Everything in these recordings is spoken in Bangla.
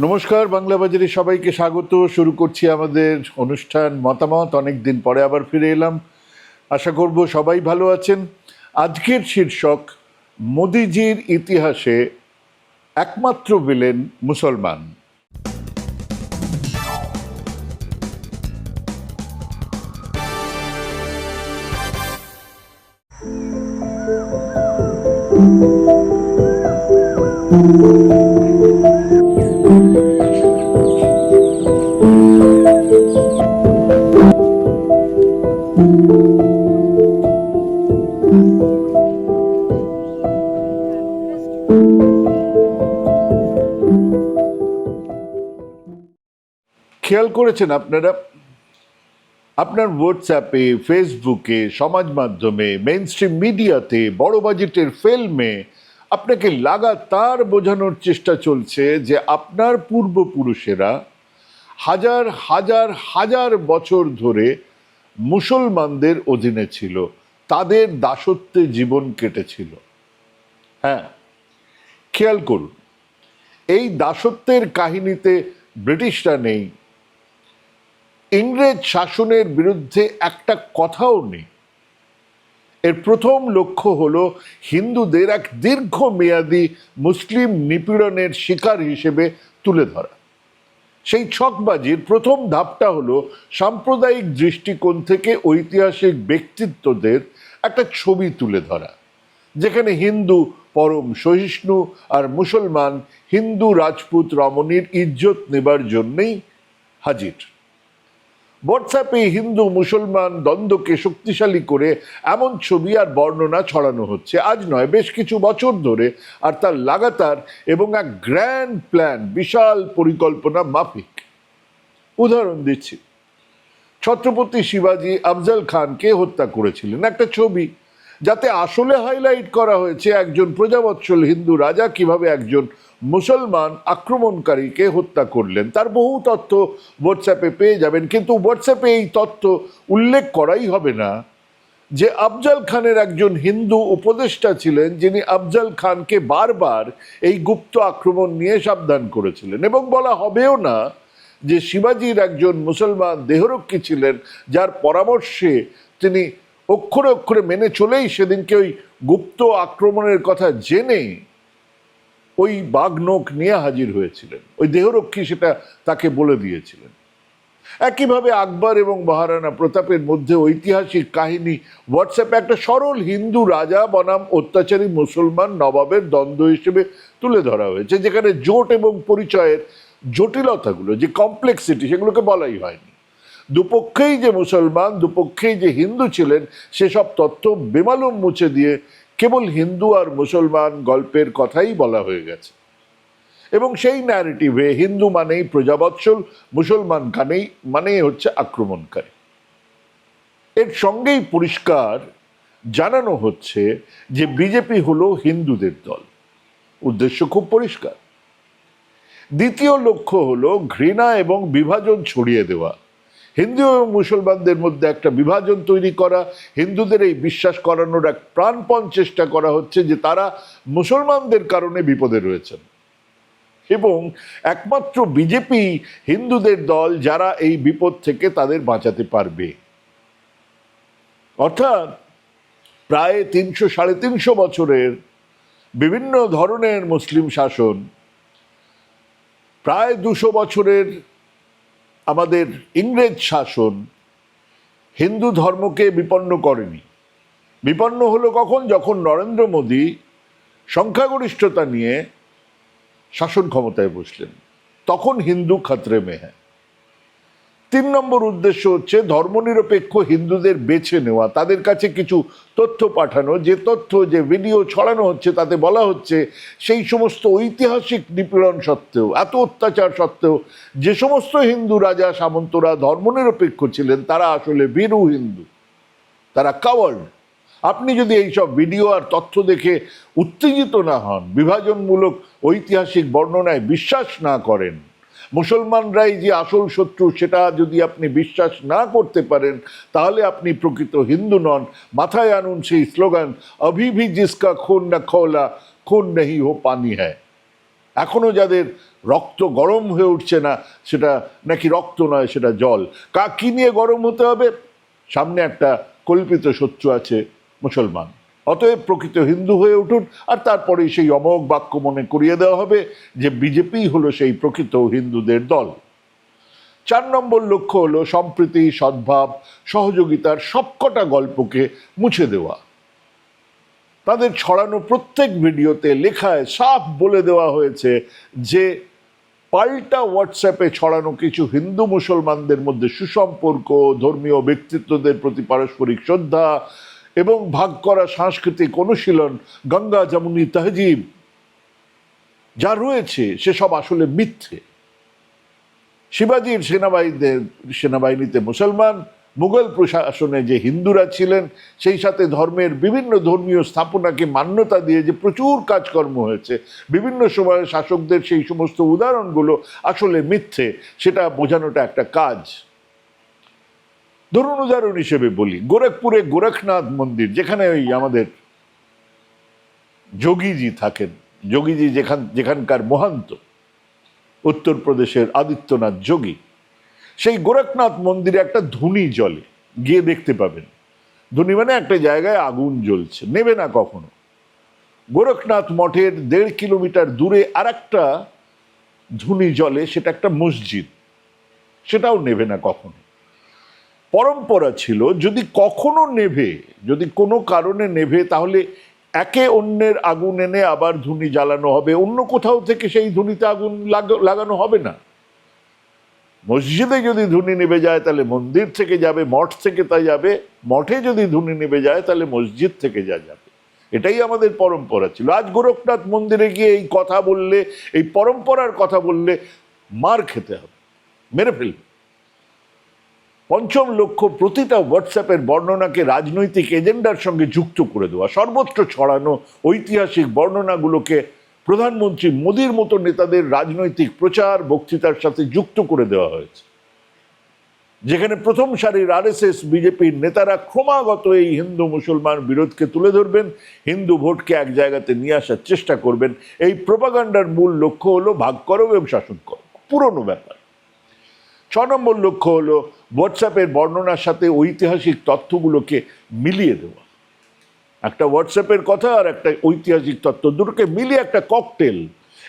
নমস্কার, বাংলা বাজারে সবাইকে স্বাগত। শুরু করছি আমাদের অনুষ্ঠান মতামত। অনেক দিন পরে আবার ফিরে এলাম। আশা করব সবাই ভালো আছেন। আজকের শীর্ষক, মোদিজির ইতিহাসে একমাত্র বিলেন মুসলমান। খেয়াল করেছেন আপনারা? আপনার হোয়াটসঅ্যাপে ফেসবুকে সমাজ মাধ্যমে মেইন স্ট্রিম মিডিয়াতে বড় বাজেটের ফিল্মে আপনাকে লাগাতার বোঝানোর চেষ্টা চলছে যে আপনার পূর্বপুরুষেরা হাজার হাজার হাজার বছর ধরে মুসলমানদের অধীনে ছিল। তাদের দাসত্বে জীবন কেটেছিল। হ্যাঁ খেয়াল করুন। এই দাসত্বের কাহিনীতে ব্রিটিশরা নেই ইংরেজ শাসনের বিরুদ্ধে একটা কথাও নেই। এর প্রথম লক্ষ্য হল হিন্দুদের এক দীর্ঘমেয়াদী মুসলিম নিপীড়নের শিকার হিসেবে তুলে ধরা। সেই ছকবাজির প্রথম ধাপটা হলো সাম্প্রদায়িক দৃষ্টিকোণ থেকে ঐতিহাসিক ব্যক্তিত্বদের একটা ছবি তুলে ধরা, যেখানে হিন্দু, পরম সহিষ্ণু আর মুসলমান হিন্দু রাজপুত রমণীর ইজ্জত নেবার জন্যেই হাজির। হোয়াটসঅ্যাপে হিন্দু, মুসলমান দ্বন্দ্বকে শক্তিশালী করে এমন ছবি আর বর্ণনা ছড়ানো হচ্ছে। আজ নয়, বেশ কিছু বছর ধরে আর তার লাগাতার এবং এক গ্র্যান্ড প্ল্যান বিশাল পরিকল্পনা মাফিক। উদাহরণ দিচ্ছি। ছত্রপতি শিবাজি আফজল খানকে হত্যা করেছিলেন। একটা ছবি যাতে আসলে হাইলাইট করা হয়েছে একজন প্রজাবৎসল হিন্দু রাজা কীভাবে একজন মুসলমান আক্রমণকারীকে হত্যা করলেন? তার বহু তথ্য হোয়াটসঅ্যাপে পেয়ে যাবেন, কিন্তু হোয়াটসঅ্যাপে এই তথ্য উল্লেখ করাই হবে না যে আফজাল খানের একজন হিন্দু উপদেষ্টা ছিলেন, যিনি আফজাল খানকে বারবার এই গুপ্ত আক্রমণ নিয়ে সাবধান করেছিলেন। এবং বলা হবেও না যে শিবাজির একজন মুসলমান দেহরক্ষী ছিলেন, যার পরামর্শে তিনি অক্ষরে অক্ষরে মেনে চলেই সেদিনকে ওই গুপ্ত আক্রমণের কথা জেনে ওই বাঘনোক নিয়ে হাজির হয়েছিলেন। ওই দেহরক্ষী সেটা তাকে বলে দিয়েছিলেন। একইভাবে আকবর এবং মহারানা প্রতাপের মধ্যে ঐতিহাসিক কাহিনী, হোয়াটসঅ্যাপে একটা সরল হিন্দু রাজা বনাম অত্যাচারী মুসলমান নবাবের দ্বন্দ্ব হিসেবে তুলে ধরা হয়েছে, যেখানে জোট এবং পরিচয়ের জটিলতাগুলো, যে কমপ্লেক্সিটি সেগুলোকে বলাই হয়নি। দুপক্ষেই যে মুসলমান, দুপক্ষেই যে হিন্দু ছিলেন, সেসব তথ্য বেমালুম মুছে দিয়ে কেবল হিন্দু আর মুসলমান গল্পের কথাই বলা হয়ে গেছে। এবং সেই ন্যারেটিভে হিন্দু মানেই প্রজাবৎসল, মুসলমান খানেই মানেই হচ্ছে আক্রমণকারী। এর সঙ্গেই পরিষ্কার জানানো হচ্ছে যে বিজেপি হলো হিন্দুদের দল। উদ্দেশ্য খুব পরিষ্কার। দ্বিতীয় লক্ষ্য হলো ঘৃণা এবং বিভাজন ছড়িয়ে দেওয়া। হিন্দু এবং মুসলমানদের মধ্যে একটা বিভাজন তৈরি করা, হিন্দুদের এই বিশ্বাস করানোর এক প্রাণপণ চেষ্টা করা হচ্ছে যে তারা মুসলমানদের কারণে বিপদে রয়েছেন। এবং একমাত্র বিজেপি হিন্দুদের দল যারা এই বিপদ থেকে তাদের বাঁচাতে পারবে। অর্থাৎ প্রায় তিনশো, সাড়ে তিনশো বছরের বিভিন্ন ধরনের মুসলিম শাসন, প্রায় দুশো বছরের আমাদের ইংরেজ শাসন হিন্দু ধর্মকে বিপন্ন করেনি। বিপন্ন হলো কখন? যখন নরেন্দ্র মোদী সংখ্যাগরিষ্ঠতা নিয়ে শাসন ক্ষমতায় বসলেন। তখন হিন্দু খাতরে মে হ্যাঁ তিন নম্বর উদ্দেশ্য হচ্ছে ধর্মনিরপেক্ষ হিন্দুদের বেছে নেওয়া। তাদের কাছে কিছু তথ্য পাঠানো, যে তথ্য, যে ভিডিও ছড়ানো হচ্ছে, তাতে বলা হচ্ছে সেই সমস্ত ঐতিহাসিক নিপীড়ন সত্ত্বেও, এত অত্যাচার সত্ত্বেও, যে সমস্ত হিন্দু রাজা সামন্তরা ধর্মনিরপেক্ষ ছিলেন, তারা আসলে বীরু হিন্দু, তারা কাওয়ার্ড। আপনি যদি এইসব ভিডিও আর তথ্য দেখে উত্তেজিত না হন, বিভাজনমূলক ঐতিহাসিক বর্ণনায় বিশ্বাস না করেন মুসলমানরাই যে আসল শত্রু, সেটা যদি আপনি বিশ্বাস না করতে পারেন, তাহলে আপনি প্রকৃত হিন্দু নন। মাথায় আনুন সেই স্লোগান, অভি ভি জিসকা খুন না খোলা, খুন নেহি হো পানি হ্যায়। এখনও যাদের রক্ত গরম হয়ে উঠছে না, সেটা নাকি রক্ত নয়, সেটা জল। কা, কি নিয়ে গরম হতে হবে? সামনে একটা কল্পিত শত্রু আছে মুসলমান। অতএব প্রকৃত হিন্দু হয়ে উঠুন, আর তারপরে সেই অমোঘ বাক্য মনে করিয়ে দেওয়া হবে যে বিজেপি হলো সেই প্রকৃত হিন্দুদের দল। চার নম্বর লক্ষ্য হলো সম্প্রীতি, সদ্ভাব, সহযোগিতার সবকটা গল্পকে মুছে দেওয়া। তাদের ছড়ানো প্রত্যেক ভিডিওতে লেখায় সাফ বলে দেওয়া হয়েছে যে পাল্টা হোয়াটসঅ্যাপে ছড়ানো কিছু হিন্দু মুসলমানদের মধ্যে সুসম্পর্ক, ধর্মীয় ব্যক্তিত্বদের প্রতি পারস্পরিক শ্রদ্ধা এবং ভাগ করা সাংস্কৃতিক অনুশীলন গঙ্গা, যমুনি, তহজিব যা রয়েছে, সেসব আসলে মিথ্যে। শিবাজির সেনাবাহিনীতে সেনাবাহিনীতে মুসলমান, মুঘল প্রশাসনে যে হিন্দুরা ছিলেন, সেই সাথে ধর্মের বিভিন্ন ধর্মীয় স্থাপনাকে মান্যতা দিয়ে যে প্রচুর কাজকর্ম হয়েছে, বিভিন্ন সময়ে শাসকদের সেই সমস্ত উদাহরণগুলো আসলে মিথ্যে, সেটা বোঝানোটা একটা কাজ। ধরুন উদাহরণ হিসেবে বলি, গোরখপুরে গোরখনাথ মন্দির, যেখানে ওই আমাদের যোগীজি থাকেন, যোগীজি যেখান, যেখানকার মহান্ত, উত্তরপ্রদেশের আদিত্যনাথ যোগী, সেই গোরখনাথ মন্দিরে একটা ধুনি জলে গিয়ে দেখতে পাবেন। ধুনি মানে একটা জায়গায় আগুন জ্বলছে, নেবে না কখনো। গোরখনাথ মঠের দেড় কিলোমিটার দূরে আর একটা ধুনি জলে সেটা একটা মসজিদ, সেটাও নেবে না কখনো। পরম্পরা ছিল, যদি কখনো নেভে, যদি কোনো কারণে নেভে, তাহলে একে অন্যের আগুন এনে আবার ধুনি জ্বালানো হবে। অন্য কোথাও থেকে সেই ধুনিতে আগুন লাগানো হবে না। মসজিদে যদি ধুনি নেবে যায়, তাহলে মন্দির থেকে যাবে, মঠ থেকে তা যাবে। মঠে যদি ধুনি নেবে যায়, তাহলে মসজিদ থেকে যা যাবে। এটাই আমাদের পরম্পরা ছিল। আজ গোরখনাথ মন্দিরে গিয়ে এই কথা বললে, এই পরম্পরার কথা বললে মার খেতে হবে, মেরে ফেলবে। পঞ্চম লক্ষ্য প্রতিটা হোয়াটসঅ্যাপের বর্ণনাকে রাজনৈতিক এজেন্ডার সঙ্গে যুক্ত করে দেওয়া, সর্বত্র ছড়ানো ঐতিহাসিক বর্ণনাগুলোকে প্রধানমন্ত্রী মোদীর মতো নেতাদের রাজনৈতিক প্রচার, বক্তৃতার সাথে যুক্ত করে দেওয়া হয়েছে। যেখানে প্রথম সারির আরএসএস, বিজেপির নেতারা ক্রমাগত এই হিন্দু মুসলমান বিরোধকে তুলে ধরবেন, হিন্দু ভোটকে এক জায়গাতে নিয়ে আসার চেষ্টা করবেন। এই প্রোপাগান্ডার মূল লক্ষ্য হলো ভাগ করো এবং শাসন করো, পুরনো ব্যাপার। ছ নম্বর লক্ষ্য হলো হোয়াটসঅ্যাপের বর্ণনার সাথে ঐতিহাসিক তথ্যগুলোকে মিলিয়ে দেওয়া। একটা হোয়াটসঅ্যাপের কথা আর একটা ঐতিহাসিক তথ্য দুটোকে মিলিয়ে একটা ককটেল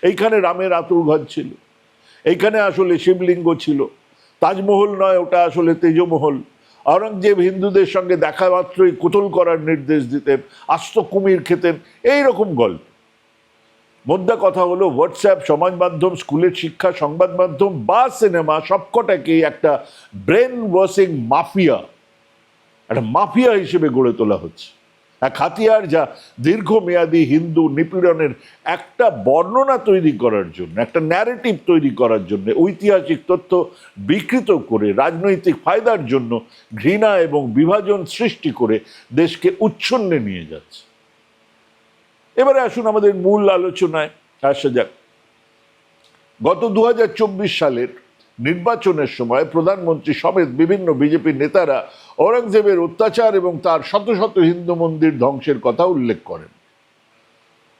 এইখানে রামের আতুর ঘর ছিল, এইখানে আসলে শিবলিঙ্গ ছিল। তাজমহল নয়, ওটা আসলে তেজমহল। আওরঙ্গজেব হিন্দুদের সঙ্গে দেখা মাত্রই কোতল করার নির্দেশ দিতেন, আস্ত কুমির খেতেন এই রকম গল্প। মোদ্দা কথা হলো হোয়াটসঅ্যাপ সমাজ মাধ্যম স্কুলের শিক্ষা সংবাদ মাধ্যম বা সিনেমা সবকটাকেই একটা ব্রেন ওয়াশিং মাফিয়া, একটা মাফিয়া হিসেবে গড়ে তোলা হচ্ছে। এক হাতিয়ার যা দীর্ঘমেয়াদী হিন্দু নিপীড়নের একটা বর্ণনা তৈরি করার জন্য, একটা ন্যারেটিভ তৈরি করার জন্য, ঐতিহাসিক তথ্য বিকৃত করে, রাজনৈতিক ফায়দার জন্য ঘৃণা এবং বিভাজন সৃষ্টি করে দেশকে উচ্ছন্নে নিয়ে যাচ্ছে। এবারে আসুন আমাদের মূল আলোচনায়, আসা যাক। গত দু হাজার চব্বিশ সালের নির্বাচনের সময় প্রধানমন্ত্রী সমেত বিভিন্ন বিজেপি নেতারা ঔরঙ্গজেবের অত্যাচার এবং তার শত শত হিন্দু মন্দির ধ্বংসের কথা উল্লেখ করেন।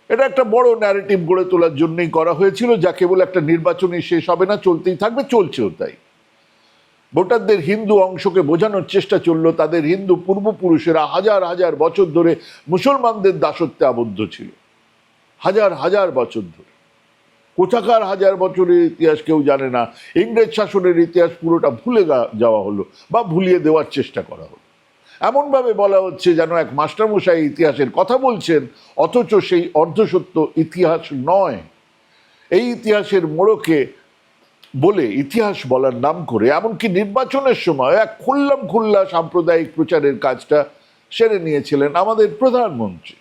এটা একটা বড় ন্যারেটিভ গড়ে তোলার জন্যই করা হয়েছিল, যা কেবল একটা নির্বাচনে শেষ হবে না, চলতেই থাকবে, চলছেও তাই। ভোটারদের হিন্দু অংশকে বোঝানোর চেষ্টা চলল। তাদের হিন্দু পূর্বপুরুষেরা হাজার হাজার বছর ধরে মুসলমানদের দাসত্বে আবদ্ধ ছিল। হাজার হাজার বছর ধরে। কোথাকার হাজার বছরের ইতিহাস কেউ জানে না। ইংরেজ শাসনের ইতিহাস পুরোটা ভুলে যাওয়া হলো বা ভুলিয়ে দেওয়ার চেষ্টা করা হলো। এমনভাবে বলা হচ্ছে যেন এক মাস্টারমশাই ইতিহাসের কথা বলছেন, অথচ সেই অর্ধসত্য ইতিহাস নয়। এই ইতিহাসের মোড়কে বলে ইতিহাস বলার নাম করে, এমনকি নির্বাচনের সময় এক খুল্লাম খুল্লা সাম্প্রদায়িক প্রচারের কাজটা সেরে নিয়েছিলেন আমাদের প্রধানমন্ত্রী।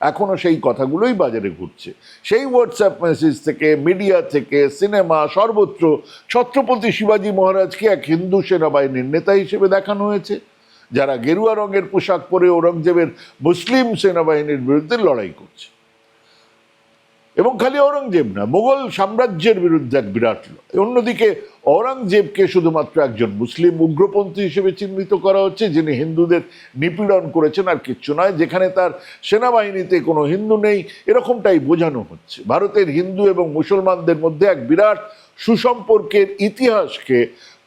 এখনও সেই কথাগুলোই বাজারে ঘুরছে। সেই হোয়াটসঅ্যাপ মেসেজ থেকে মিডিয়া থেকে সিনেমা সর্বত্র ছত্রপতি শিবাজী মহারাজকে এক হিন্দু সেনাবাহিনীর নেতা হিসেবে দেখানো হয়েছে, যারা গেরুয়া রঙের পোশাক পরে ঔরঙ্গজেবের মুসলিম সেনাবাহিনীর বিরুদ্ধে লড়াই করছে। এবং খালি ঔরঙ্গজেব না, মোগল সাম্রাজ্যের বিরুদ্ধে এক বিরাট অন্যদিকে ঔরঙ্গজেবকে শুধুমাত্র একজন মুসলিম উগ্রপন্থী হিসেবে চিহ্নিত করা হচ্ছে, যিনি হিন্দুদের নিপীড়ন করেছেন আর কিচ্ছু নয়, যেখানে তার সেনাবাহিনীতে কোনো হিন্দু নেই, এরকমটাই বোঝানো হচ্ছে। ভারতের হিন্দু এবং মুসলমানদের মধ্যে এক বিরাট সুসম্পর্কের ইতিহাসকে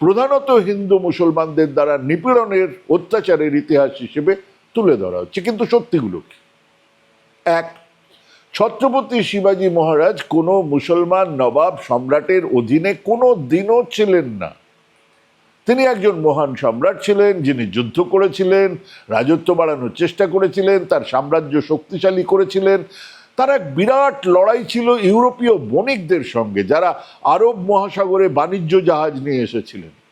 প্রধানত হিন্দু মুসলমানদের দ্বারা নিপীড়নের অত্যাচারের ইতিহাস হিসেবে তুলে ধরা হচ্ছে। কিন্তু সত্যিগুলো কি? এক ছত্রপতি শিবাজী মহারাজ কোনো মুসলমান নবাব সম্রাটের অধীনে কোনো দিনও ছিলেন না। তিনি একজন মহান সম্রাট ছিলেন, যিনি যুদ্ধ করেছিলেন, রাজত্ব বাড়ানোর চেষ্টা করেছিলেন, তার সাম্রাজ্য শক্তিশালী করেছিলেন। তার এক বিরাট লড়াই ছিল ইউরোপীয় বণিকদের সঙ্গে, যারা আরব মহাসাগরে বাণিজ্য জাহাজ নিয়ে এসেছিলেন।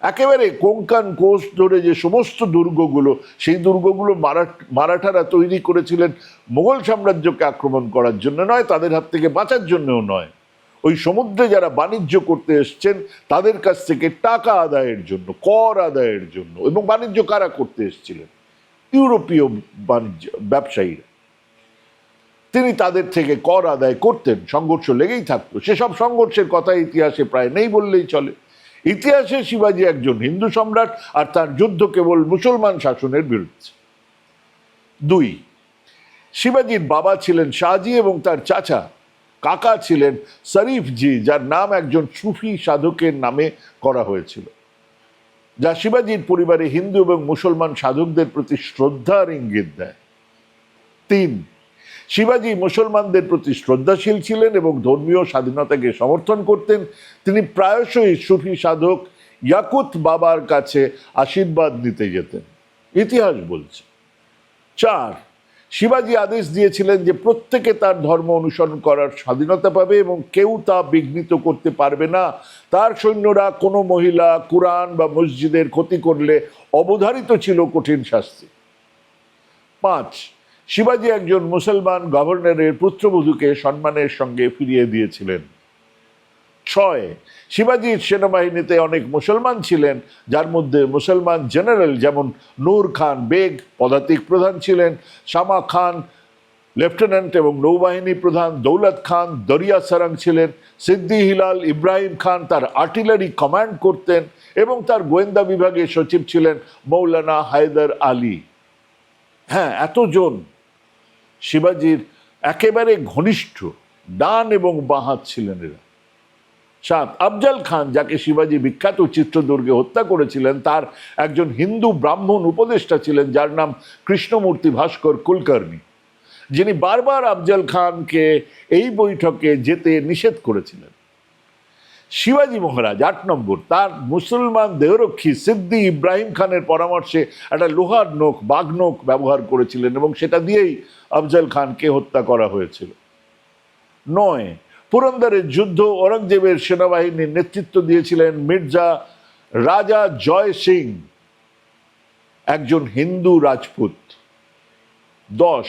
একেবারে কোঙ্কান কোষ ধরে যে সমস্ত দুর্গগুলো, সেই দুর্গগুলো মারাঠ- মারাঠারা তৈরি করেছিলেন মোগল সাম্রাজ্যকে আক্রমণ করার জন্য নয়, তাদের হাত থেকে বাঁচার জন্যও নয়। ওই সমুদ্রে যারা বাণিজ্য করতে এসছেন, তাদের কাছ থেকে টাকা আদায়ের জন্য, কর আদায়ের জন্য, এবং বাণিজ্য কারা করতে এসেছিলেন? ইউরোপীয় বাণিজ্য ব্যবসায়ীরা। তিনি তাদের থেকে কর আদায় করতেন, সংঘর্ষ লেগেই থাকতো। সেসব সংঘর্ষের কথা ইতিহাসে প্রায় নেই বললেই চলে। ইতিহাসে শিবাজী একজন হিন্দু সম্রাট আর তার যুদ্ধ কেবল মুসলমান শাসনের বিরুদ্ধে। দুই, শিবাজীর বাবা ছিলেন শাহজি এবং তার চাচা কাকা ছিলেন শরীফজি, যার নাম একজন সুফি সাধকের নামে করা হয়েছিল, যা শিবাজীর পরিবারে হিন্দু এবং মুসলমান সাধকদের প্রতি শ্রদ্ধার ইঙ্গিত দেয়। তিন শিবাজী মুসলমানদের প্রতি শ্রদ্ধাশীল ছিলেন এবং ধর্মীয় স্বাধীনতাকে সমর্থন করতেন। তিনি প্রায়শই সুফি সাধক ইয়াকুত বাবার কাছে আশীর্বাদ নিতে যেতেন। ইতিহাস বলছে। চার, শিবাজী আদেশ দিয়েছিলেন যে প্রত্যেকে তার ধর্ম অনুসরণ করার স্বাধীনতা পাবে এবং কেউ তা বিঘ্নিত করতে পারবে না। তার সৈন্যরা কোনো মহিলা, কোরআন বা মসজিদের ক্ষতি করলে অবধারিত ছিল কঠিন শাস্তি। পাঁচ শিবাজী একজন মুসলমান গভর্নরের পুত্রবধূকে সম্মানের সঙ্গে ফিরিয়ে দিয়েছিলেন। ছয় শিবাজীর সেনাবাহিনীতে অনেক মুসলমান ছিলেন, যার মধ্যে মুসলমান জেনারেল যেমন নূর খান বেগ পদাতিক প্রধান ছিলেন, শামা খান লেফটেন্যান্ট এবং নৌবাহিনী প্রধান দৌলত খান দরিয়া সারাং ছিলেন, সিদ্দি হিলাল ইব্রাহিম খান তার আর্টিলারি কমান্ড করতেন এবং তার গোয়েন্দা বিভাগের সচিব ছিলেন মৌলানা হায়দার আলী। হ্যাঁ এতজন শিবাজির একেবারে ঘনিষ্ঠ ডান এবং বাহাত ছিলেন এরা। সাত, আফজাল খান, যাকে শিবাজি বিখ্যাত চিত্রদুর্গে হত্যা করেছিলেন, তার একজন হিন্দু ব্রাহ্মণ উপদেষ্টা ছিলেন, যার নাম কৃষ্ণমূর্তি ভাস্কর কুলকার্নি যিনি বারবার আফজাল খানকে এই বৈঠকে যেতে নিষেধ করেছিলেন। শিবাজি মহারাজ, আট নম্বর, তার মুসলমান দেহরক্ষী সিদ্দি ইব্রাহিম খানের পরামর্শে একটা লোহার নোখ, বাঘ নোখ ব্যবহার করেছিলেন এবং সেটা দিয়েই আফজাল খানকে হত্যা করা হয়েছিল। নয়, পুরন্দরের যুদ্ধ, ঔরঙ্গজেবের সেনাবাহিনীর নেতৃত্ব দিয়েছিলেন মির্জা রাজা জয় সিং, একজন হিন্দু রাজপুত। দশ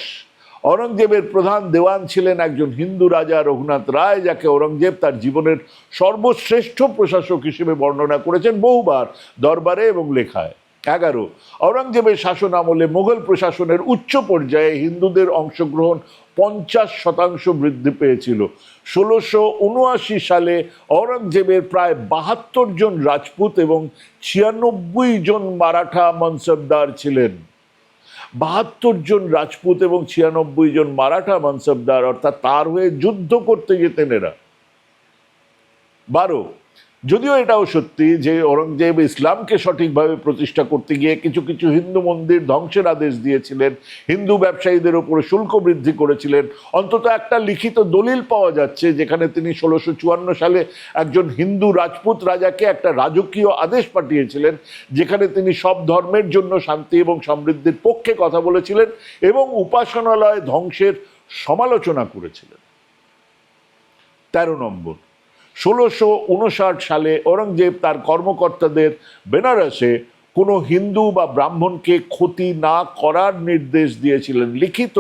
ঔরঙ্গজেবের প্রধান দেওয়ান ছিলেন একজন হিন্দু রাজা রঘুনাথ রায়, যাকে ঔরঙ্গজেব তার জীবনের সর্বশ্রেষ্ঠ প্রশাসক হিসেবে বর্ণনা করেছেন বহুবার দরবারে এবং লেখায়। এগারো, ঔরঙ্গজেবের শাসন আমলে মোগল প্রশাসনের উচ্চ পর্যায়ে হিন্দুদের অংশগ্রহণ পঞ্চাশ শতাংশ বৃদ্ধি পেয়েছিল। ষোলোশো উনআশি সালে ঔরঙ্গজেবের প্রায় বাহাত্তর জন রাজপুত এবং ছিয়ানব্বই জন মারাঠা মনসবদার ছিলেন। বাহাত্তর জন রাজপুত এবং ছিয়ানব্বই জন মারাঠা মানসবদার, অর্থাৎ তার হয়ে যুদ্ধ করতে যেতেন এরা বারো যদিও এটাও সত্যি যে ঔরঙ্গজেব ইসলামকে সঠিকভাবে প্রতিষ্ঠা করতে গিয়ে কিছু কিছু হিন্দু মন্দির ধ্বংসের আদেশ দিয়েছিলেন, হিন্দু ব্যবসায়ীদের উপরে শুল্ক বৃদ্ধি করেছিলেন, অন্তত একটা লিখিত দলিল পাওয়া যাচ্ছে যেখানে তিনি ষোলোশো চুয়ান্ন সালে একজন হিন্দু রাজপুত রাজাকে একটা রাজকীয় আদেশ পাঠিয়েছিলেন, যেখানে তিনি সব ধর্মের জন্য শান্তি এবং সমৃদ্ধির পক্ষে কথা বলেছিলেন এবং উপাসনালয় ধ্বংসের সমালোচনা করেছিলেন। তেরো নম্বর ষোলোশো উনষাট সালে ঔরঙ্গজেব তার কর্মকর্তাদের বেনারসে কোনো হিন্দু বা ব্রাহ্মণকে ক্ষতি না করার নির্দেশ দিয়েছিলেন, লিখিত।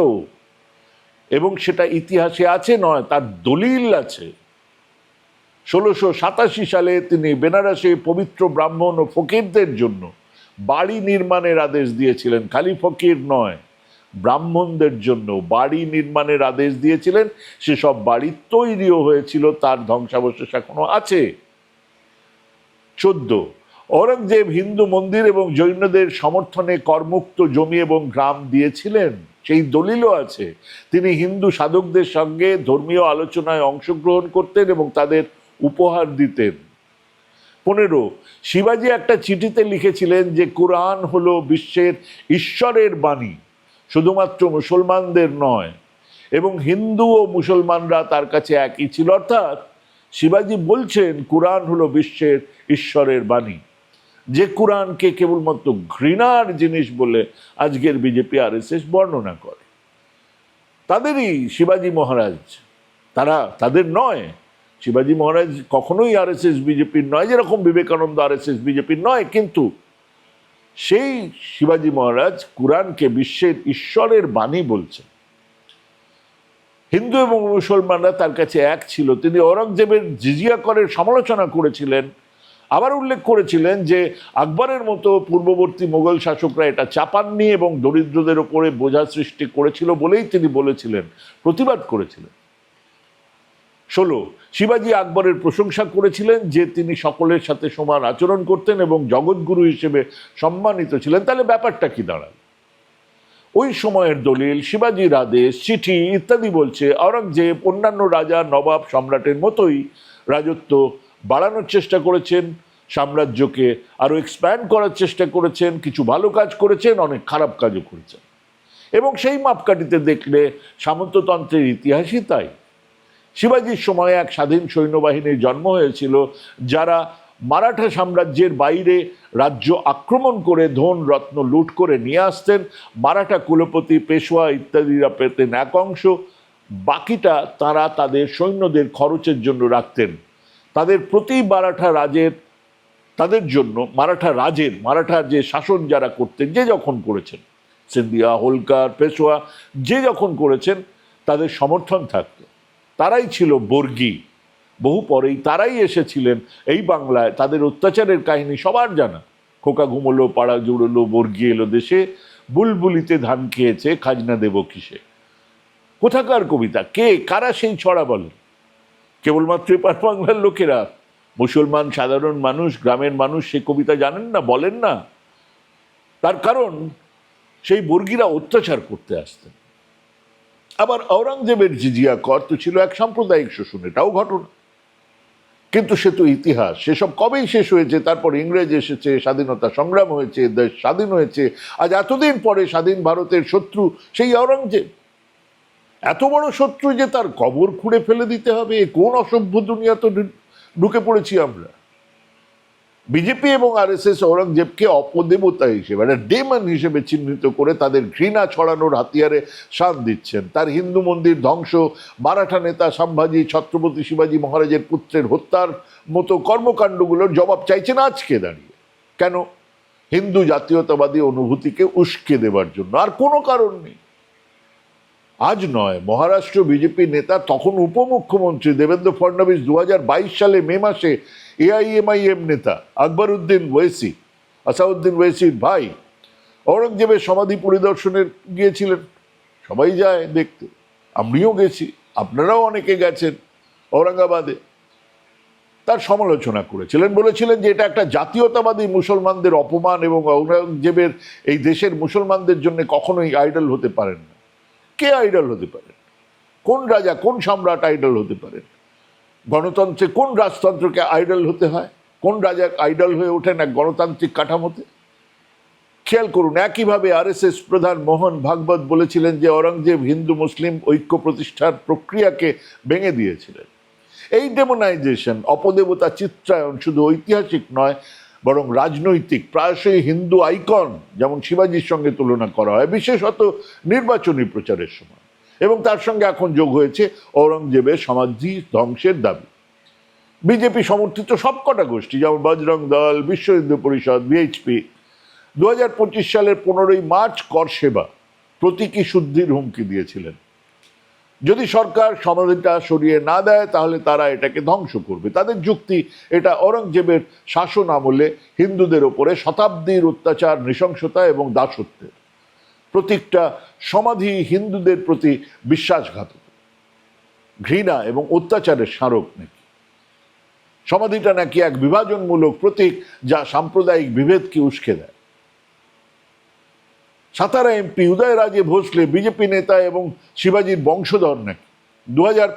এবং সেটা ইতিহাসে আছে নয়, তার দলিল আছে। ষোলোশো সাতাশি সালে তিনি বেনারসে পবিত্র ব্রাহ্মণ ও ফকিরদের জন্য বাড়ি নির্মাণের আদেশ দিয়েছিলেন, খালি ফকির নয়। ব্রাহ্মণদের জন্য বাড়ি নির্মাণের আদেশ দিয়েছিলেন, সেসব বাড়ি তৈরিও হয়েছিল, তার ধ্বংসাবশেষ এখনও আছে। চোদ্দ, ঔরঙ্গজেব হিন্দু মন্দির এবং জৈনদের সমর্থনে কর্মুক্ত জমি এবং গ্রাম দিয়েছিলেন, সেই দলিলও আছে। তিনি হিন্দু সাধকদের সঙ্গে ধর্মীয় আলোচনায় অংশগ্রহণ করতেন এবং তাদের উপহার দিতেন। পনেরো, শিবাজি একটা চিঠিতে লিখেছিলেন যে, কোরআন হলো বিশ্বের ঈশ্বরের বাণী। শুধুমাত্র মুসলমানদের নয়, এবং হিন্দু ও মুসলমানরা তার কাছে একই ছিল। অর্থাৎ শিবাজি বলছেন, কোরআন হলো বিশ্বের ঈশ্বরের বাণী। যে কোরআনকে কেবলমাত্র ঘৃণার জিনিস বলে আজকের বিজেপি আর বর্ণনা করে, তাদেরই শিবাজি মহারাজ, তারা তাদের নয়। শিবাজি মহারাজ কখনোই আর এস এস বিজেপির নয়, যেরকম বিবেকানন্দ আর এস এস বিজেপির নয়, কিন্তু সেই শিবাজি মহারাজ কোরআনকে বিশ্বের ঈশ্বরের বাণী বলছেন। হিন্দু এবং মুসলমানরা তার কাছে এক ছিল। তিনি ঔরঙ্গজেবের জিজিয়া করের সমালোচনা করেছিলেন। আবার উল্লেখ করেছিলেন যে আকবরের মতো পূর্ববর্তী মোগল শাসকরা এটা চাপাননি এবং দরিদ্রদের ওপরে বোঝা সৃষ্টি করেছিল বলেই তিনি বলেছিলেন, প্রতিবাদ করেছিলেন। ষোলো, শিবাজি আকবরের প্রশংসা করেছিলেন যে তিনি সকলের সাথে সমান আচরণ করতেন এবং জগৎগুরু হিসেবে সম্মানিত ছিলেন। তাহলে ব্যাপারটা কি দাঁড়াল? ওই সময়ের দলিল, শিবাজির আদেশ, চিঠি ইত্যাদি বলছে আওরঙ্গজেব অন্যান্য রাজা নবাব সম্রাটের মতোই রাজত্ব বাড়ানোর চেষ্টা করেছেন, সাম্রাজ্যকে আরও এক্সপ্যান্ড করার চেষ্টা করেছেন, কিছু ভালো কাজ করেছেন, অনেক খারাপ কাজও করেছেন। এবং সেই মাপকাঠিতে দেখলে সামন্ততন্ত্রের ইতিহাসই তাই। শিবাজির সময়ে এক স্বাধীন সৈন্যবাহিনীর জন্ম হয়েছিল, যারা মারাঠা সাম্রাজ্যের বাইরে রাজ্য আক্রমণ করে ধন রত্ন লুট করে নিয়ে আসতেন। মারাঠা কুলপতি, পেশোয়া ইত্যাদিরা পেতেন এক অংশ, বাকিটা তারা তাদের সৈন্যদের খরচের জন্য রাখতেন। তাদের প্রতি মারাঠা রাজের, তাদের জন্য মারাঠা রাজের মারাঠার যে শাসন যারা করতেন, যে যখন করেছেন, সিন্ধিয়া, হোলকার, পেশোয়া, যে যখন করেছেন, তাদের সমর্থন থাকতো। তারাই ছিল বর্গী। বহু পরেই তারাই এসেছিলেন এই বাংলায়। তাদের অত্যাচারের কাহিনী সবার জানা। খোকা ঘুমলো, পাড়া জুড়লো, বর্গী এলো দেশে, বুলবুলিতে ধান খেয়েছে, খাজনা দেব কিসে? কোথাকার কবিতা? কে? কারা সেই ছড়া বলেন কেবলমাত্র এপার বাংলার লোকেরা। মুসলমান, সাধারণ মানুষ, গ্রামের মানুষ সে কবিতা জানেন না, বলেন না। তার কারণ, সেই বর্গীরা অত্যাচার করতে আসতেন। আবার ঔরঙ্গজেবের জিজিয়া কর তো ছিল এক সাম্প্রদায়িক শোষণ, এটাও ঘটনা। কিন্তু সে তো ইতিহাস, সেসব কবেই শেষ হয়েছে? তারপর ইংরেজ এসেছে, স্বাধীনতা সংগ্রাম হয়েছে, দেশ স্বাধীন হয়েছে, আজ এতদিন পরে স্বাধীন ভারতের শত্রু সেই ঔরঙ্গজেব। এত বড় শত্রু যে তার কবর খুঁড়ে ফেলে দিতে হবে কোন অসভ্য দুনিয়া তো ঢুকে পড়েছি আমরা? বিজেপি এবং আর এস এস ঔরঙ্গজেবকে অপদেবতা হিসেবে একটা ডেমন হিসেবে চিহ্নিত করে তাদের ঘৃণা ছড়ানোর হাতিয়ারে শান দিচ্ছেন। তার হিন্দু মন্দির ধ্বংস, মারাঠা নেতা সম্ভাজি, ছত্রপতি শিবাজী মহারাজের পুত্রের হত্যার মতো কর্মকাণ্ডগুলোর জবাব চাইছেন আজকে দাঁড়িয়ে। কেন? হিন্দু জাতীয়তাবাদী অনুভূতিকে উস্কে দেবার জন্য। আর কোনো কারণ নেই। আজ নয়, মহারাষ্ট্র বিজেপি নেতা তখন উপমুখ্যমন্ত্রী দেবেন্দ্র ফডনবিস দু সালে মে মাসে এআইএমআইএম নেতা আকবর উদ্দিন ওয়েসি, আসাউদ্দিন ওয়েসির ভাই। ঔরঙ্গজেবের সমাধি পরিদর্শনের গিয়েছিলেন। সবাই যায় দেখতে। আমিও গেছি। আপনারাও অনেকে গেছেন ঔরঙ্গাবাদে। তার সমালোচনা করেছিলেন। বলেছিলেন যে এটা একটা জাতীয়তাবাদী মুসলমানদের অপমান এবং ঔরঙ্গজেবের এই দেশের মুসলমানদের জন্য কখনোই আইডল হতে পারেন না। কে আইডল হতে পারেন? কোন রাজা, কোন সম্রাট আইডল হতে পারেন? গণতন্ত্রে কোন রাজতন্ত্রকে আইডল হতে হয়? কোন রাজা আইডল হয়ে ওঠেন এক গণতান্ত্রিক কাঠামোতে? খেয়াল করুন, একইভাবে আরএসএস প্রধান মোহন ভাগবত বলেছিলেন যে ঔরঙ্গজেব হিন্দু মুসলিম ঐক্য প্রতিষ্ঠার প্রক্রিয়াকে ভেঙে দিয়েছিলেন। এই ডেমোনাইজেশন অপদেবতা চিত্রায়ন শুধু ঐতিহাসিক নয়, বরং রাজনৈতিক, প্রায়শই হিন্দু আইকন যেমন শিবাজির সঙ্গে তুলনা করা হয়, বিশেষত নির্বাচনী প্রচারের সময়। এবং তার সঙ্গে এখন যোগ হয়েছে ঔরঙ্গজেবের সমাধি ধ্বংসের দাবি। বিজেপি সমর্থিত সবকটা গোষ্ঠী, যেমন বজরং দল, বিশ্ব হিন্দু পরিষদ বিএইচপি দু হাজার পঁচিশ সালের পনেরোই মার্চ কর সেবা প্রতীকী শুদ্ধির হুমকি দিয়েছিলেন। যদি সরকার সমাধিটা সরিয়ে না দেয়, তাহলে তারা এটাকে ধ্বংস করবে। তাদের যুক্তি, এটা ঔরঙ্গজেবের শাসন আমলে হিন্দুদের ওপরে শতাব্দীর অত্যাচার, নৃশংসতা এবং দাসত্বের। প্রতীকটা সমাধি হিন্দুদের প্রতি বিশ্বাসঘাতক। ঘৃণা এবং অত্যাচারের স্মারক নাকি? সমাধিটা নাকি এক বিভাজনমূলক প্রতীক যা সাম্প্রদায়িক বিভেদকে উস্কে দেয়। সাতারা এমপি উদয়রাজে ভোসলে বিজেপি নেতা এবং শিবাজির বংশধর নাকি? দু হাজার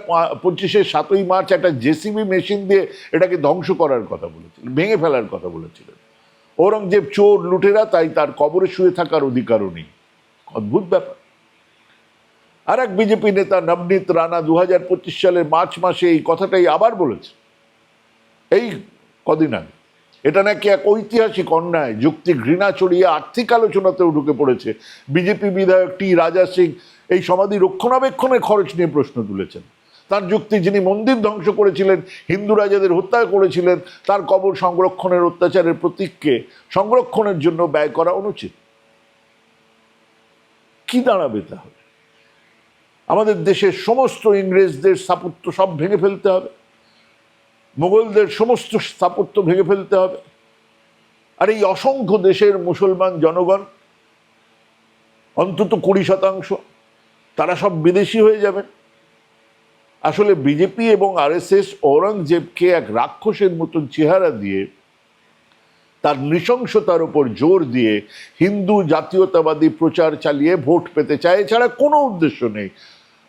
পঁচিশের সাতই মার্চ একটা জেসিবি মেশিন দিয়ে এটাকে ধ্বংস করার কথা বলেছিলেন, ভেঙে ফেলার কথা বলেছিলেন। ঔরঙ্গজেব চোর লুটেরা, তাই তার কবরে শুয়ে থাকার অধিকারও নেই। অদ্ভুত ব্যাপার। আর এক বিজেপি নেতা নবনীত রানা দু হাজার পঁচিশ সালের মার্চ মাসে এই কথাটাই আবার বলেছে। এই কদিন আগে। এটা নাকি এক ঐতিহাসিক অন্যায়, যুক্তি ঘৃণা চড়িয়ে আর্থিক আলোচনাতেও ঢুকে পড়েছে। বিজেপি বিধায়ক টি রাজা সিং এই সমাধি রক্ষণাবেক্ষণের খরচ নিয়ে প্রশ্ন তুলেছেন। তার যুক্তি যিনি মন্দির ধ্বংস করেছিলেন, হিন্দু রাজাদের হত্যা করেছিলেন, তার কবর সংরক্ষণের অত্যাচারের প্রতীককে সংরক্ষণের জন্য ব্যয় করা অনুচিত। কি দাঁড়াবে তাহলে? আমাদের দেশের সমস্ত ইংরেজদের স্থাপত্য সব ভেঙে ফেলতে হবে। মোগলদের সমস্ত স্থাপত্য ভেঙে ফেলতে হবে। আর এই অসংখ্য দেশের মুসলমান জনগণ, অন্তত কুড়ি শতাংশ, তারা সব বিদেশি হয়ে যাবেন। আসলে বিজেপি এবং আরএসএস, ঔরঙ্গজেবকে এক রাক্ষসের মতন চেহারা দিয়ে তার নৃশংসতার উপর জোর দিয়ে হিন্দু জাতীয়তাবাদী প্রচার চালিয়ে ভোট পেতে চায়, এছাড়া কোনো উদ্দেশ্য নেই।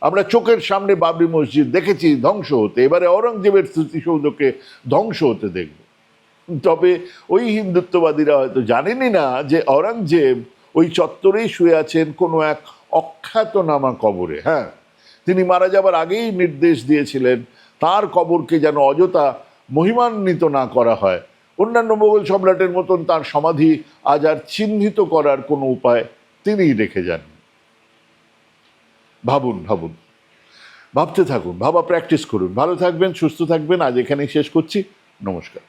আমরা চোখের সামনে বাবরি মসজিদ দেখেছি, ধ্বংস হতে। এবারে ঔরঙ্গজেবের স্মৃতিসৌধকে ধ্বংস হতে দেখব। তবে ওই হিন্দুত্ববাদীরা হয়তো জানেনই না যে ঔরঙ্গজেব ওই চত্বরেই শুয়ে আছেন কোনো এক অখ্যাতনামা কবরে হ্যাঁ? তিনি মারা যাবার আগেই নির্দেশ দিয়েছিলেন, তার কবরকে যেন অযথা মহিমান্বিত না করা হয়। অন্যান্য মোগল সম্রাটের মতন তার সমাধি আজ আর চিহ্নিত করার কোনো উপায় তিনিই রেখে যান। ভাবুন ভাবুন। ভাবতে থাকুন, ভাবা প্র্যাকটিস করুন। ভালো থাকবেন, সুস্থ থাকবেন। আজ এখানেই শেষ করছি। নমস্কার।